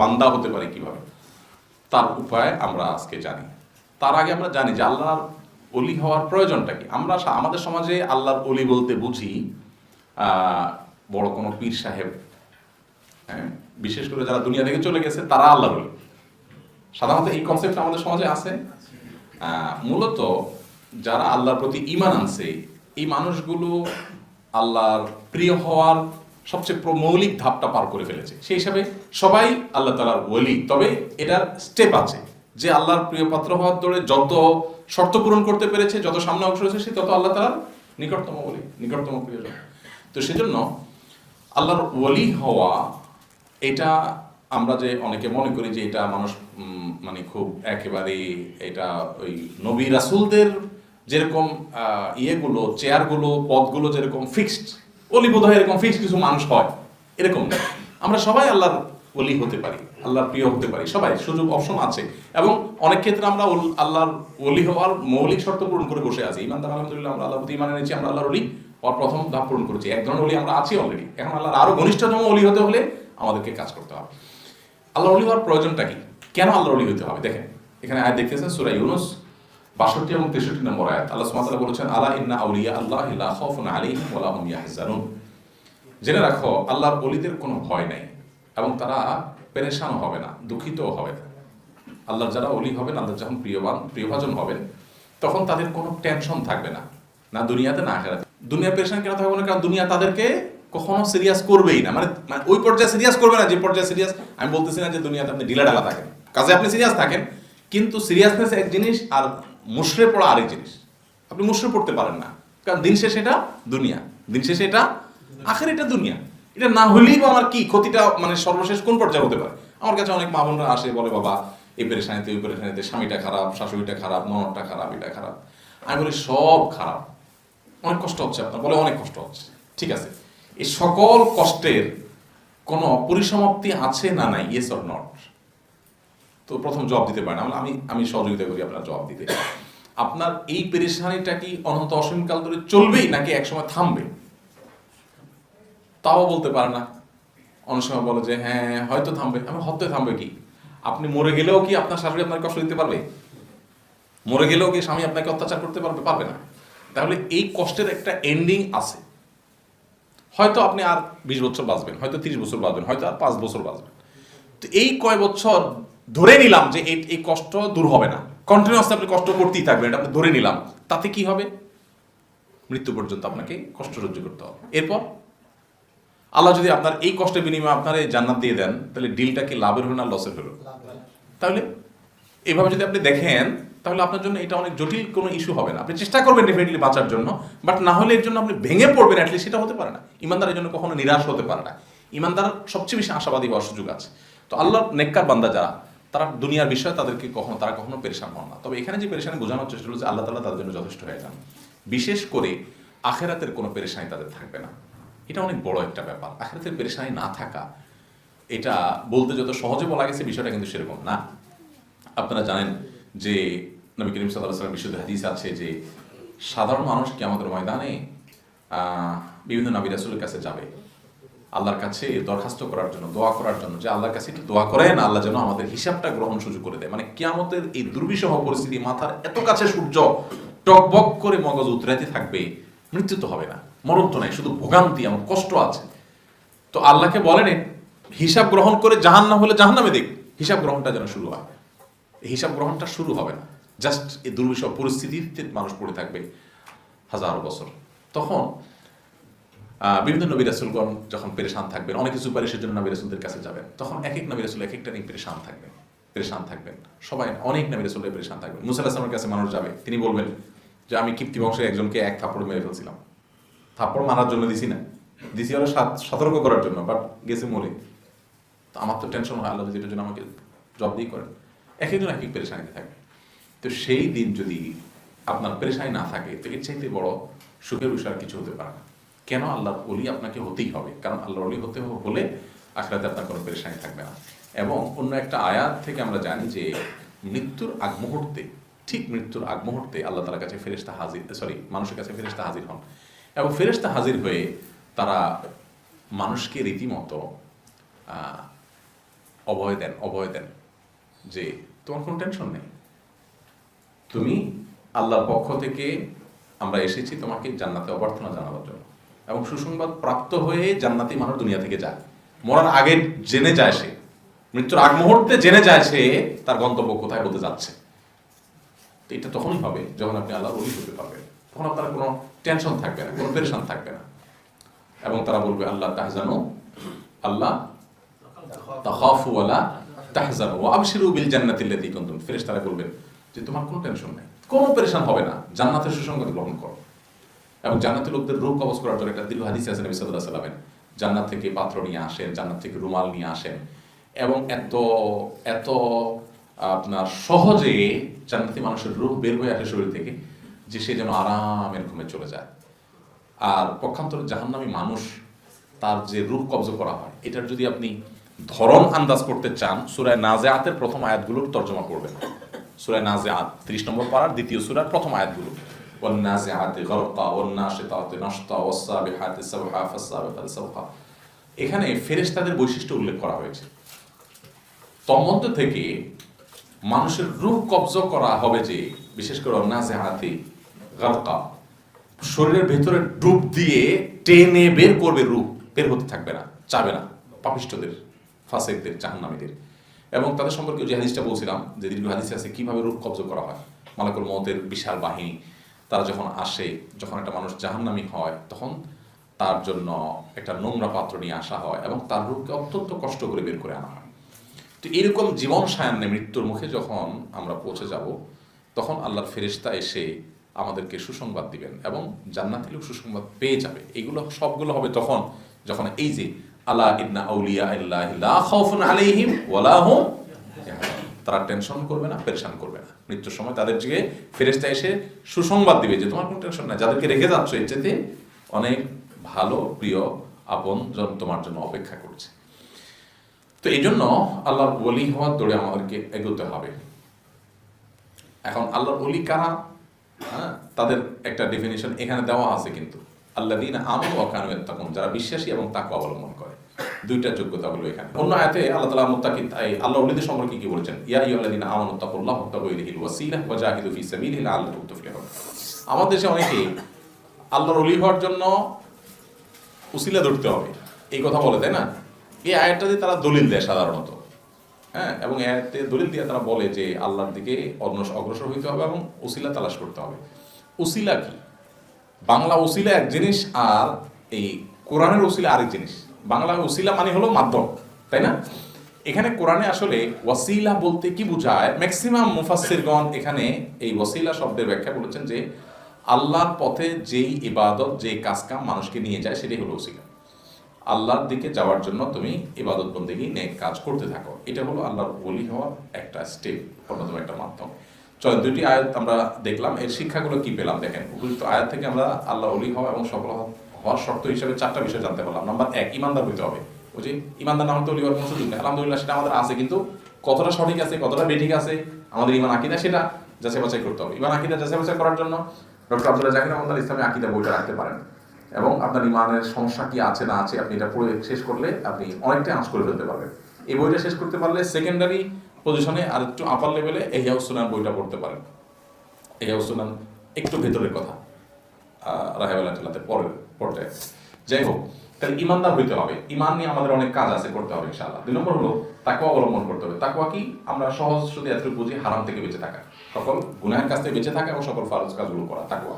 বান্দা হতে পারে কীভাবে? তার উপায় আমরা আজকে জানি। তার আগে আমরা জানি যে আল্লাহর অলি হওয়ার প্রয়োজনটা কি? আমরা আমাদের সমাজে আল্লাহর অলি বলতে বুঝি বড় কোনো পীর সাহেব হ্যাঁ? বিশেষ করে যারা দুনিয়া থেকে চলে গেছে, তারা আল্লাহর অলি সাধারণত এই কনসেপ্ট আমাদের সমাজে আছে। মূলত যারা আল্লাহর প্রতি ইমান আনছে, এই মানুষগুলো আল্লাহর প্রিয় হওয়ার সবচেয়ে মৌলিক ধাপটা পার করে ফেলেছে। সেই হিসাবে সবাই আল্লাহ তালার ওলি। তবে এটার স্টেপ আছে যে আল্লাহর প্রিয় পাত্র হওয়ার দৌড়ে যত শর্ত পূরণ করতে পেরেছে, যত সামনে অংশ রয়েছে, সে তত আল্লাহ তালার নিকটতম বলি নিকটতম প্রিয়জন তো সেজন্য আল্লাহর ওলি হওয়া, এটা আমরা যে অনেকে মনে করি যে এটা মানুষ মানে খুব একেবারে এটা ওই নবী রাসুলদের যেরকম ইয়েগুলো, চেয়ারগুলো, পদগুলো যেরকম ফিক্সড অলি বোধ হয় এরকম ফিক্সড কিছু মানুষ হয়। এরকম আমরা সবাই আল্লাহর অলি হতে পারি, আল্লাহর প্রিয় হতে পারি, সবাই সুযোগ, অপশন আছে। এবং অনেক ক্ষেত্রে আমরা আল্লাহর অলি হওয়ার মৌলিক শর্ত পূরণ করে বসে আছি। ইমানদার, আলহামদুলিল্লাহ আমরা আল্লাহ প্রতি ইমান এনেছি, আমরা আল্লাহর অলি হওয়ার প্রথম ধাপ পূরণ করেছি। এক ধরনের অলি আমরা আছি অলরেডি এখন আল্লাহর আরও ঘনিষ্ঠতম অলি হতে হলে আমাদেরকে কাজ করতে হবে। আল্লাহর অলি হওয়ার প্রয়োজনটা কি? কেন আল্লাহর অলি হতে হবে? দেখেন, এখানে আয় দেখতেছেন, সূরা ইউনুস 62 এবং 63 নম্বর আয়াত। আল্লাহ ওয়া বলেছেন, আলা ইন্না আউলিয়া আল্লাহ লা খাউফুন আলাইহিম ওয়া লা হুম ইয়াহজানুন। জেনে রাখো, আল্লাহর অলিদের কোনো ভয় নাই এবং তারা পেরেশান হবে না, দুঃখিতও হবে না। আল্লাহর যারা অলি হবেন আল্লাহ যখন প্রিয়বান, প্রিয়ভাজন হবেন, তখন তাদের কোনো টেনশন থাকবে না না দুনিয়াতে, না আখেরাতে। দুনিয়া পেরেশান কেন থাকবে না? কারণ দুনিয়া তাদেরকে কখনো সিরিয়াস করবেই না। মানে মানে ওই পর্যায়ে সিরিয়াস করবে না, যে পর্যায়ে সিরিয়াস আমি বলতেছি না যে দুনিয়াতে আপনি ঢিলা ঢালা থাকেন। কাজে আপনি সিরিয়াস থাকেন, কিন্তু সিরিয়াসনেস এক জিনিস আর মুশরে পড়া আরেক জিনিস। আপনি মুশরে পড়তে পারেন না। কারণ দিন শেষে এটা দুনিয়া। দিন শেষে এটা আখের এটা দুনিয়া। এটা না হলেই আমার কি ক্ষতিটা মানে সর্বশেষ কোন পর্যায়ে হতে পারে? আমার কাছে অনেক মা বোনরা আসে, বলে, বাবা, এই পেরেশানিতে, ওই পেরেশানিতে স্বামীটা খারাপ, শাশুড়িটা খারাপ, ননদটা খারাপ, এটা খারাপ। আমি বলি, সব খারাপ। অনেক কষ্ট হচ্ছে আপনার। বলে, অনেক কষ্ট হচ্ছে। ঠিক আছে। এই সকল কষ্টের কোনো পরিসমাপ্তি আছে না নাই? ইয়েস অর নট তো প্রথম জব দিতে পারেন। আমি- আমি আমি সহযোগিতা করি আপনার জবাব দিতে। আপনার এই পেরেশানিটা কি অনন্ত অসীমকাল ধরে চলবেই নাকি একসময় থামবে? তাও বলতে পারে না। অনেক সময় বলে যে হ্যাঁ হয়তো থামবে। আমি হতে থামবে কি? আপনি মরে গেলেও কি আপনার শাশুড়ি আপনার কষ্ট দিতে পারবে? মরে গেলেও কি স্বামী আপনাকে অত্যাচার করতে পারবে? পারবে না। তাহলে এই কষ্টের একটা এন্ডিং আছে। হয়তো আপনি আর বিশ বছর বাঁচবেন, হয়তো তিরিশ বছর বাঁচবেন, হয়তো আর পাঁচ বছর বাঁচবেন। তো এই কয় বছর ধরে নিলাম যে এই কষ্ট দূর হবে না। কন্টিনিউয়াসলি আপনি কষ্ট করতেই থাকবেন, এটা আপনি ধরে নিলাম। তাতে কি হবে? মৃত্যু পর্যন্ত আপনাকে কষ্ট সহ্য করতে হবে। এরপর, আল্লাহ যদি আপনার এই কষ্টের বিনিময়ে আপনার এই জান্নাত দিয়ে দেন, তাহলে ডিলটা কি লাভের হলো না লসের হলো? তাহলে এইভাবে যদি আপনি দেখেন, তাহলে আপনার জন্য এটা অনেক জটিল কোনো ইস্যু হবে না। আপনি চেষ্টা করবেন ডেফিনেটলি বাঁচার জন্য বাট না হলে এর জন্য আপনি ভেঙে পড়বেন অ্যাটলিস্ট সেটা হতে পারে না। ইমানদার এর জন্য কখনো নিরাশ হতে পারে না। ইমানদার সবচেয়ে বেশি আশাবাদী হওয়ার সুযোগ আছে। তো আল্লাহর নেককার বান্দা যারা তারা দুনিয়ার বিষয়ে তাদেরকে কখনো, তারা কখনো পেরেশান হন না। তবে এখানে যে পেরেশানি বোঝানোর চেষ্টা হলো যে আল্লাহ তালা তাদের জন্য যথেষ্ট হয়ে যান। বিশেষ করে আখেরাতের কোনো পেরেশানি তাদের থাকবে না। এটা অনেক বড় একটা ব্যাপার। আখেরাতের পেরেশানি না থাকা, এটা বলতে যত সহজে বলা গেছে, বিষয়টা কিন্তু সেরকম না। আপনারা জানেন যে নবী করিম সাল্লাহ সাল্লাম বিশুদ্ধ হাদিস আছে যে সাধারণ মানুষ কি আমাদের ময়দানে বিভিন্ন নবী রাসুলের কাছে যাবে। আল্লাহর কাছে দরখাস্ত করার জন্য, দোয়া করার জন্য যে আল্লাহর কাছে একটু দোয়া করেন, আল্লাহ যেন আমাদের হিসাবটা গ্রহণ সুযোগ করে দেয়। মানে কিয়ামতের এই দুর্বিষহ পরিস্থিতি মাথার এত কাছে সূর্য টকবক করে মগজ উতরাইতে থাকবে, মৃত্যু তো হবে না, মরণ তো নাই, শুধু ভোগান্তি আমার কষ্ট আছে। তো আল্লাহকে বলেন, হিসাব গ্রহণ করে জাহান না হলে জাহান নামে দেখ হিসাব গ্রহণটা যেন শুরু হয়। হিসাব গ্রহণটা শুরু হবে না, জাস্ট এই দুর্বিষহ পরিস্থিতিতে মানুষ পড়ে থাকবে হাজারো বছর। তখন বিভিন্ন নবী রাসুলগণ যখন পেরেশান থাকবেন, অনেক সুপারিশের জন্য নবী রাসুলদের কাছে যাবেন, তখন এক এক নবী রাসুল এক একটা নিয়ে পেরেশান থাকবেন পেরেশান থাকবেন। সবাই অনেক নবী রাসুলের পেরেশান থাকবেন। মুসা আসলামের কাছে মানুষ যাবে, তিনি বলবেন যে, আমি কীর্তি বংশের একজনকে এক থাপ্পড় মেরে ফেলছিলাম। থাপ্পড় মারার জন্য দিছি না। দিছি হলো সতর্ক করার জন্য, বাট গেছে মরে। তো আমার তো টেনশন হয়, আল্লাহ যদি এটার জন্য আমাকে জব দিয়ে করেন। এক একজন এক এক পেরেশানিতে থাকে। তো সেই দিন যদি আপনার পেরেশানি না থাকে, তো এর চাইতে বড় সুখের বিষয় কিছু হতে পারে না। কেন আল্লাহর অলি আপনাকে হতেই হবে? কারণ আল্লাহর অলি হতে হলে আখরাতে আপনার কোনো পেরেশানি থাকবে না। এবং অন্য একটা আয়াত থেকে আমরা জানি যে মৃত্যুর আগ মুহূর্তে, ঠিক মৃত্যুর আগ মুহূর্তে আল্লাহ তালার কাছে ফেরেশতা হাজির সরি মানুষের কাছে ফেরেশতা হাজির হন। এবং ফেরেশতা হাজির হয়ে তারা মানুষকে রীতিমতো অভয় দেন অভয় দেন যে, তোমার কোনো টেনশন নেই। তুমি আল্লাহর পক্ষ থেকে আমরা এসেছি তোমাকে জান্নাতে অভ্যর্থনা জানাবার জন্য। এবং সুসংবাদ প্রাপ্ত হয়ে জান্নাতি মানুষ দুনিয়া থেকে যায়। মরার আগে জেনে যায় সে। মৃত্যুর আগ মুহূর্তে জেনে যায় সে তার গন্তব্য কোথায় হতে যাচ্ছে। এটা তখনই হবে যখন আপনি আল্লাহ অলি হতে পারবেন। তখন আপনার কোনো টেনশন থাকবে না, কোনো পেরেশান থাকবে না। এবং তারা বলবে, আল্লাহ তাহজানো, আল্লাহ তাখাফু ওয়ালা তাহজানু, ওয়া আবশিরু বিল জান্নাতি আল্লাতী কুনতুম। ফেরেশতারা বলবেন যে, তোমার কোনো টেনশন নেই, কোনো পেরেশান হবে না। জান্নাতের সুসংবাদ গ্রহণ করো। এবং জান্নাতের লোকদের রোগ কবজ করার জন্য একটা দীর্ঘ হাদিস আছে নবী সাল্লাল্লাহু আলাইহি ওয়াসাল্লামের। জান্নাত থেকে পাত্র নিয়ে আসেন, জান্নাত থেকে রুমাল নিয়ে আসেন এবং এত এত, আপনার সহজে জান্নাতি মানুষের রোগ বের হয়ে আসে শরীর থেকে যে সে যেন আরামের ঘুমে চলে যায়। আর পক্ষান্তরে জাহান্নামী মানুষ তার যে রূপ কবজ করা হয়, এটার যদি আপনি ধরন আন্দাজ করতে চান সুরায় নাজেআতের প্রথম আয়াতগুলোর তর্জমা করবেন। সুরায় নাজেআত ত্রিশ নম্বর পাড়ার দ্বিতীয় সুরার প্রথম আয়াতগুলো। والنازعات غرقا والناشطات نشطا والسابحات سبحا فالسابقات سبقا এখানে ফেরেশতাদের বৈশিষ্ট্য উল্লেখ করা হয়েছে তন্মধ্য থেকে মানুষের রূপ কবজ করা হবে যে বিশেষ করে নাজেআতে গারকা শরীরের ভেতরে ডুব দিয়ে টেনে বের করবে রূপ বের হতে থাকবে না চাবে না পাপিষ্টদের ফাসেকদের জাহান্নামীদের এবং তাদের সম্পর্কে যে হাদিসটা বলছিলাম যে দীর্ঘ হাদিসে আছে কিভাবে রূপ কবজ করা হয় মালাকুল মতের বিশাল বাহিনী তারা যখন আসে, যখন একটা মানুষ জাহান্নামী হয়, তখন তার জন্য একটা নোংরা পাত্র নিয়ে আসা হয় এবং তার রূপকে অত্যন্ত কষ্ট করে বের করে আনা হয় তো এরকম জীবন সায়ান্নে মৃত্যুর মুখে যখন আমরা পৌঁছে যাব, তখন আল্লাহর ফেরেশতা এসে আমাদেরকে সুসংবাদ দিবেন এবং জান্নাতি লোক সুসংবাদ পেয়ে যাবে এগুলো সবগুলো হবে তখন, যখন এই যে আল্লাহ ইন্না আউলিয়া খাউফুন আলাইহিম ওয়ালা হুম ইয়াহজানুন। তারা টেনশন করবে না, পেরেশান করবে না। মৃত্যুর সময় তাদের দিকে ফেরেশতা এসে সুসংবাদ দিবে যে, তোমার কোনো টেনশন নাই। যাদেরকে রেখে যাচ্ছ, এর অনেক ভালো, প্রিয় আপন জন তোমার জন্য অপেক্ষা করছে। তো এই জন্য আল্লাহর ওলি হওয়ার দৌড়ে আমাদেরকে এগোতে হবে। এখন আল্লাহর ওলি কারা? হ্যাঁ তাদের একটা ডেফিনেশন এখানে দেওয়া আছে কিন্তু। আল্লাহ দিন আমল অকানু তখন যারা বিশ্বাসী এবং তাকে অবলম্বন করে। দুইটা যোগ্যতা হলো এখানে। অন্য আয়াতে আল্লাহ তাআলা মুত্তাকিন, এই আল্লাহ ওলিদের সম্পর্কে কি বলেছেন? ইয়া আইয়ুহাল্লাযিনা আমানু তাকুল্লাহ ওয়াত্তাকু ইলাইহিল ওয়াসিলা ওয়া জাহিদু ফি সাবিলিহি লাআল্লাকুম তুফলিহুন। আমাদের দেশে অনেকেই আল্লাহর ওলি হওয়ার জন্য উসিলা ধরতে হবে। এই কথা বলে, তাই না? এই আয়াতটা দিয়ে তারা দলিল দেয় সাধারণত। হ্যাঁ এবং আয়াতে দলিল দিয়ে তারা বলে যে আল্লাহর দিকে অগ্রস- অগ্রসর হইতে হবে এবং উসিলা তালাশ করতে হবে। উসিলা কি? বাংলা উসিলা এক জিনিস আর এই কোরআনের উসিলা আরেক জিনিস। বাংলা উসিলা মানে হলো মাধ্যম, তাই না? এখানে কোরআনে আসলে ওয়াসিলা বলতে কি বোঝায়? ম্যাক্সিমাম মুফাসসিরগণ এখানে এই ওয়াসিলা শব্দের ব্যাখ্যা বলেছেন যে, আল্লাহর পথে যেই ইবাদত যে কাজকাম মানুষকে নিয়ে যায়, সেটাই হলো ওসিলা আল্লাহর দিকে যাওয়ার জন্য তুমি ইবাদত বন্দেগি নেক কাজ করতে থাকো। এটা হলো আল্লাহর বলি হওয়ার একটা স্টেপ অন্যতম একটা মাধ্যম। চল দুটি আয়াত আমরা দেখলাম। এর শিক্ষাগুলো কি পেলাম? দেখেন, উপযুক্ত আয়াত থেকে আমরা আল্লাহ অলি হওয়া এবং সফল হওয়া- হওয়ার শর্ত হিসেবে চারটা বিষয় জানতে পারলাম। নাম্বার এক, ইমানদার হইতে হবে। যে, ইমানদার না হতে অলি হওয়ার কোনো সুযোগ নেই। আলহামদুলিল্লাহ, সেটা আমাদের আছে, কিন্তু কতটা সঠিক আছে, কতটা বেঠিক আছে, আমাদের ইমান আকিদা, সেটা যাচাই বাছাই করতে হবে। ইমান আকিদা যাচাই বাছাই করার জন্য ডক্টর আব্দুল্লাহ জাকির রহমান ইসলামী আকিদা বইটা রাখতে পারেন। এবং আপনার ইমানের সমস্যা কি আছে, না আছে, আপনি এটা পড়ে শেষ করলে আপনি অনেকটাই আঁচ করে ফেলতে পারবেন। এই বইটা শেষ করতে পারলে সেকেন্ডারি পজিশনে আর একটু আপার লেভেলে এই সুনান বইটা পড়তে পারেন। এই সুনান একটু ভেতরের কথা রাহেবেলা টেলাতে পরের পর্যায়ে যাই হোক, তাহলে ইমানদার হইতে হবে। ইমান নিয়ে আমাদের অনেক কাজ আছে, করতে হবে ইনশাআল্লাহ। দুই নম্বর হলো তাকুয়া অবলম্বন করতে হবে। তাকুয়া কি? আমরা সহজ শুধু এতটুকু বুঝি, হারাম থেকে বেঁচে থাকা। সকল গুনাহের কাছ থেকে বেঁচে থাকা এবং সকল ফারজ কাজগুলো করা তাকুয়া